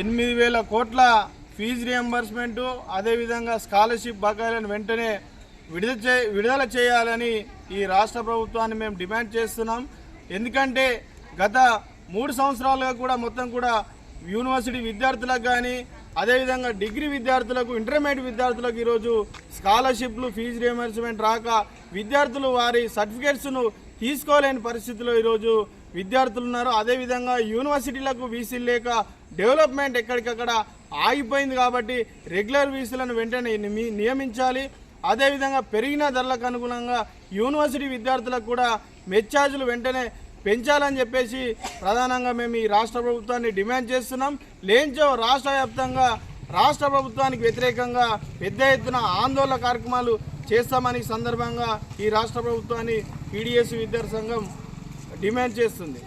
ఎనిమిది వేల కోట్ల ఫీజు రియంబర్స్మెంటు అదేవిధంగా స్కాలర్షిప్ బకాయిలను వెంటనే విడుదల చే విడుదల చేయాలని ఈ రాష్ట్ర ప్రభుత్వాన్ని మేము డిమాండ్ చేస్తున్నాం. ఎందుకంటే గత మూడు సంవత్సరాలుగా కూడా మొత్తం కూడా యూనివర్సిటీ విద్యార్థులకు కానీ అదేవిధంగా డిగ్రీ విద్యార్థులకు ఇంటర్మీడియట్ విద్యార్థులకు ఈరోజు స్కాలర్షిప్లు ఫీజు రియంబర్స్మెంట్ రాక విద్యార్థులు వారి సర్టిఫికేట్స్ను తీసుకోలేని పరిస్థితిలో ఈరోజు విద్యార్థులు ఉన్నారు. అదేవిధంగా యూనివర్సిటీలకు వీసీలు లేక డెవలప్మెంట్ ఎక్కడికక్కడ ఆగిపోయింది కాబట్టి రెగ్యులర్ వీసీలను వెంటనే నియమించాలి. అదేవిధంగా పెరిగిన ధరలకు అనుగుణంగా యూనివర్సిటీ విద్యార్థులకు కూడా మెచ్చార్జీలు వెంటనే పెంచాలని చెప్పేసి ప్రధానంగా మేము ఈ రాష్ట్ర ప్రభుత్వాన్ని డిమాండ్ చేస్తున్నాం. లేంచో రాష్ట్ర వ్యాప్తంగా రాష్ట్ర ప్రభుత్వానికి వ్యతిరేకంగా పెద్ద ఎత్తున ఆందోళన కార్యక్రమాలు చేస్తామని సందర్భంగా ఈ రాష్ట్ర ప్రభుత్వాన్ని పీడిఎస్ విద్యార్థి సంఘం డిమాండ్ చేస్తుంది.